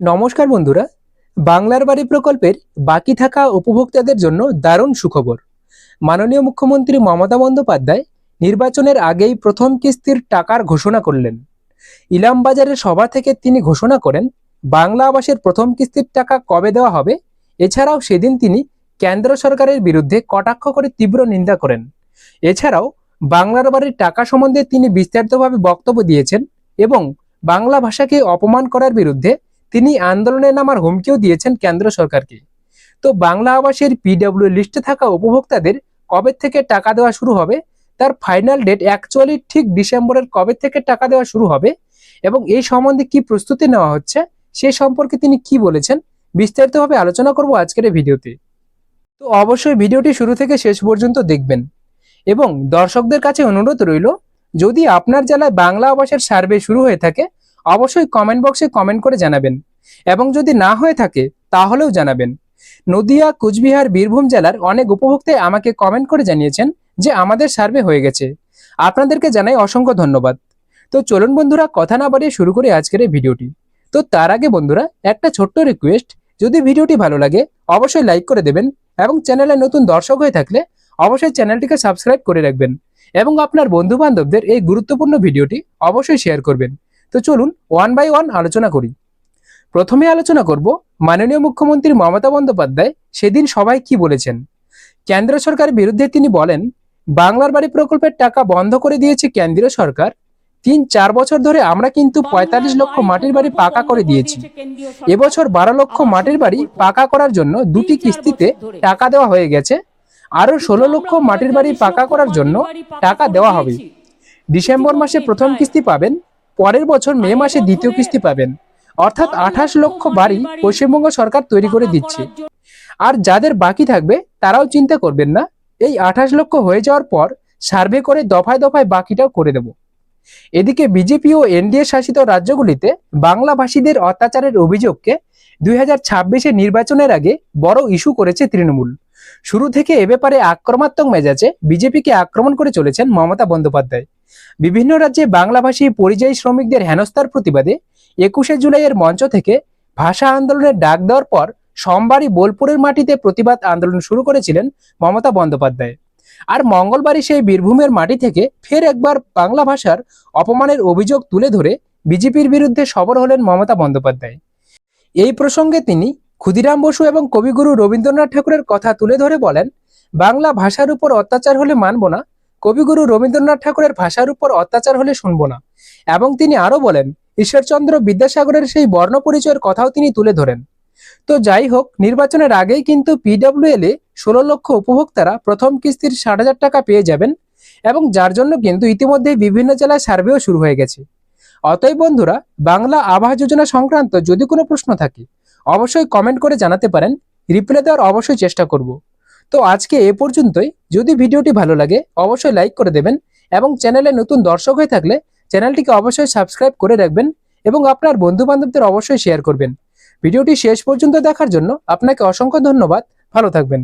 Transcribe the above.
নমস্কার বন্ধুরা, বাংলার বাড়ি প্রকল্পের বাকি থাকা উপভোক্তাদের জন্য দারুণ সুখবর। মাননীয় মুখ্যমন্ত্রী মমতা বন্দ্যোপাধ্যায় নির্বাচনের আগেই প্রথম কিস্তির টাকার ঘোষণা করলেন। ইলামবাজারের সভা থেকে তিনি ঘোষণা করেন, বাংলা আবাসের প্রথম কিস্তির টাকা কবে দেওয়া হবে, এছাড়াও সেদিন তিনি কেন্দ্র সরকারের বিরুদ্ধে কটাক্ষ করে তীব্র নিন্দা করেন। এছাড়াও বাংলার বাড়ির টাকা সম্বন্ধে তিনি বিস্তারিতভাবে বক্তব্য দিয়েছেন এবং বাংলা ভাষাকে অপমান করার বিরুদ্ধে তিনি আন্দোলনে নামার হুমকিও দিয়েছেন কেন্দ্র সরকারকে। তো বাংলা আবাসের পিডব্লিউ লিস্টে থাকা উপভোক্তাদের কবে থেকে টাকা দেওয়া শুরু হবে, তার ফাইনাল ডেট অ্যাকচুয়ালি ঠিক ডিসেম্বরের কবে থেকে টাকা দেওয়া শুরু হবে এবং এই সম্বন্ধে কি প্রস্তুতি নেওয়া হচ্ছে, সে সম্পর্কে তিনি কি বলেছেন, বিস্তারিতভাবে আলোচনা করব আজকের এই ভিডিওতে। তো অবশ্যই ভিডিওটি শুরু থেকে শেষ পর্যন্ত দেখবেন। এবং দর্শকদের কাছে অনুরোধ রইল, যদি আপনার জেলায় বাংলা আবাসের সার্ভে শুরু হয়ে থাকে অবশ্যই কমেন্ট বক্সে কমেন্ট করে জানাবেন। এবং যদি না হয়ে থাকে, তাহলেও জানাবেন। নদিয়া, কুচবিহার, বীরভূম জেলার অনেক উপভোক্তাই আমাকে কমেন্ট করে জানিয়েছেন যে আমাদের সার্ভে হয়ে গেছে। আপনাদেরকে জানাই অসংখ্য ধন্যবাদ। তো চলুন বন্ধুরা, কথা না বাড়িয়ে শুরু করি আজকের এই ভিডিওটি। তো তার আগে বন্ধুরা, একটা ছোট্ট রিকোয়েস্ট যদি ভিডিওটি ভালো লাগে, অবশ্যই লাইক করে দেবেন এবং চ্যানেলে নতুন দর্শক হয়ে থাকলে অবশ্যই চ্যানেলটিকে সাবস্ক্রাইব করে রাখবেন এবং আপনার বন্ধু বান্ধবদের এই গুরুত্বপূর্ণ ভিডিওটি অবশ্যই শেয়ার করবেন। তো চলুন ওয়ান বাই ওয়ান আলোচনা করি। প্রথমে আলোচনা করব মাননীয় মুখ্যমন্ত্রী মমতা বন্দ্যোপাধ্যায় সেদিন সবাই কি বলেছেন। কেন্দ্র সরকারের বিরুদ্ধে তিনি বলেন বাংলার বাড়ি প্রকল্পের টাকা বন্ধ করে দিয়েছে কেন্দ্রীয় সরকার। তিন চার বছর ধরে আমরা কিন্তু পঁয়তাল্লিশ লক্ষ মাটির বাড়ি পাকা করে দিয়েছি। এবছর বারো লক্ষ মাটির বাড়ি পাকা করার জন্য দুটি কিস্তিতে টাকা দেওয়া হয়ে গেছে। আরও ষোলো লক্ষ মাটির বাড়ি পাকা করার জন্য টাকা দেওয়া হবে। ডিসেম্বর মাসে প্রথম কিস্তি পাবেন পরের বছর মে মাসে দ্বিতীয় কিস্তি পাবেন। অর্থাৎ আঠাশ লক্ষ বাড়ি পশ্চিমবঙ্গ সরকার তৈরি করে দিচ্ছে। আর যাদের বাকি থাকবে, তারাও চিন্তা করবেন না। এই আঠাশ লক্ষ হয়ে যাওয়ার পর সার্ভে করে দফায় দফায় বাকিটাও করে দেব। এদিকে বিজেপি ও এনডিএ শাসিত রাজ্যগুলিতে বাংলাভাষীদের অত্যাচারের অভিযোগকে দুই হাজার নির্বাচনের আগে বড় ইস্যু করেছে তৃণমূল। শুরু থেকে এ ব্যাপারে আক্রমাত্মক মেজাজে বিজেপিকে আক্রমণ করে চলেছেন মমতা বন্দ্যোপাধ্যায়। বিভিন্ন রাজ্যে বাংলাভাষী পরিযায়ী শ্রমিকদের হেনস্থার প্রতিবাদে একুশে জুলাইয়ের মঞ্চ থেকে ভাষা আন্দোলনের ডাক দেওয়ার পর সোমবারই বোলপুরের মাটিতে প্রতিবাদ আন্দোলন শুরু করেছিলেন মমতা বন্দ্যোপাধ্যায়। আর মঙ্গলবারই সেই বীরভূমের মাটি থেকে ফের একবার বাংলা ভাষার অপমানের অভিযোগ তুলে ধরে বিজেপির বিরুদ্ধে সবর হলেন মমতা বন্দ্যোপাধ্যায়। এই প্রসঙ্গে তিনি ক্ষুদিরাম বসু এবং কবিগুরু রবীন্দ্রনাথ ঠাকুরের কথা তুলে ধরে বলেন, বাংলা ভাষার উপর অত্যাচার হলে মানব না, কবিগুরু রবীন্দ্রনাথ ঠাকুরের ভাষার উপর অত্যাচার হলে শুনব না। এবং তিনি আরও বলেন, ঈশ্বরচন্দ্র বিদ্যাসাগরের সেই বর্ণ পরিচয়ের কথাও তিনি তুলে ধরেন। তো যাই হোক, নির্বাচনের আগেই কিন্তু পিডব্লিউএল এ ষোলো লক্ষ উপভোক্তারা প্রথম কিস্তির ষাট হাজার টাকা পেয়ে যাবেন এবং যার জন্য কিন্তু ইতিমধ্যেই বিভিন্ন জেলায় সার্ভেও শুরু হয়ে গেছে। অতএব বন্ধুরা, বাংলা আবাস যোজনা সংক্রান্ত যদি কোনো প্রশ্ন থাকে অবশ্যই কমেন্ট করে জানাতে পারেন। রিপ্লাই দেওয়ার অবশ্যই চেষ্টা করব। তো আজকে এ পর্যন্তই। যদি ভিডিওটি ভালো লাগে, অবশ্যই লাইক করে দেবেন এবং চ্যানেলে নতুন দর্শক হয়ে থাকলে চ্যানেলটিকে অবশ্যই সাবস্ক্রাইব করে রাখবেন এবং আপনার বন্ধু বান্ধবদের অবশ্যই শেয়ার করবেন। ভিডিওটি শেষ পর্যন্ত দেখার জন্য আপনাকে অসংখ্য ধন্যবাদ। ভালো থাকবেন।